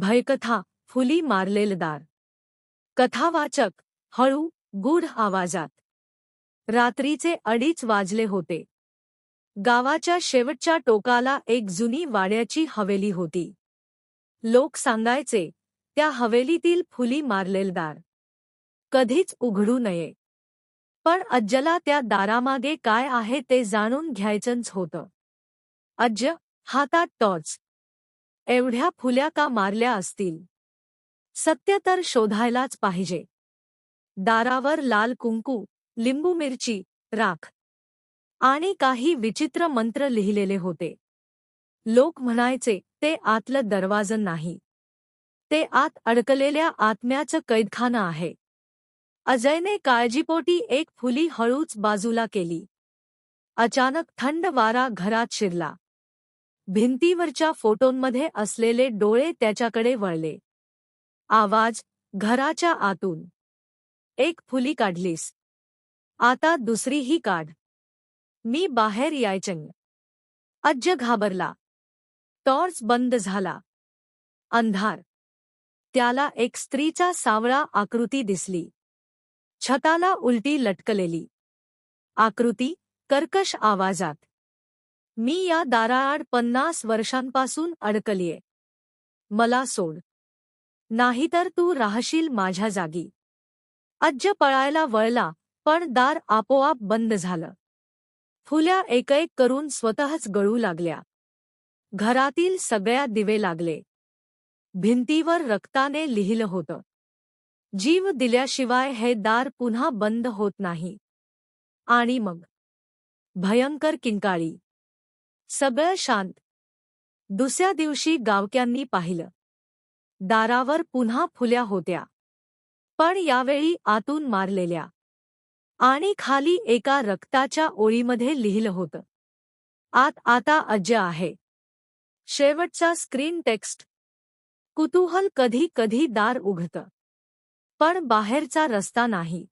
भयकथा फुली मारलेलदार. कथावाचक हळू गूढ आवाजात. रात्रीचे अडीच वाजले होते. गावाच्या शेवटच्या टोकाला एक जुनी वाड्याची हवेली होती. लोक सांगायचे त्या हवेलीतील फुली मारलेलदार. कधीच उघडू नये. पण अज्जला त्या दारामागे काय आहे ते जाणून घ्यायचंच होतं. अज्ज हातात टॉर्च. एवढ्या फुल्या का मारल्या असतील? सत्य तर शोधायलाच पाहिजे. दारावर लाल कुंकू लिंबू मिरची राख. आणि काही विचित्र मंत्र लिहिलेले होते. लोक म्हणायचे ते आतलं दरवाजं नाही. ते आत अडकलेल्या आत्म्याचं कैदखाना आहे. अजयने काळजीपोटी एक फुली हळूच बाजूला केली. अचानक थंड वारा घरात शिरला. भिंतीवरच्या फोटोंमध्ये असलेले डोळे त्याच्याकडे वळले. आवाज घराच्या आतून. एक फुली काढलीस. आता दुसरीही काढ. मी बाहेर यायचंग अज्ज घाबरला. टॉर्च बंद झाला. अंधार. त्याला एक स्त्रीचा सावळा आकृती दिसली. छताला उलटी लटकलेली. आकृती कर्कश आवाजात. मी या दाराआड पन्नास वर्षांपासून अडकलीये. मला सोड. नाहीतर तू राहशील माझ्या जागी. अज्ज पळायला वळला पण दार आपोआप बंद झालं. फुल्या एक एक करून स्वतःच गळू लागल्या. घरातील सगळ्या दिवे लागले. भिंतीवर रक्ताने लिहिलं होतं. जीव दिल्याशिवाय हे दार पुन्हा बंद होत नाही. आणि मग? भयंकर किंकाळी. सगळं शांत. दुसऱ्या दिवशी गावक्यांनी पाहिलं. दारावर पुन्हा फुल्या होत्या. पण यावेळी आतून मारलेल्या. आणि खाली एका रक्ताच्या ओळीमध्ये लिहिलं होतं. आत आता अज्ज आहे. शेवटचा स्क्रीन टेक्स्ट. कुतूहल कधी कधी दार उघडतं. पण बाहेरचा रस्ता नाही.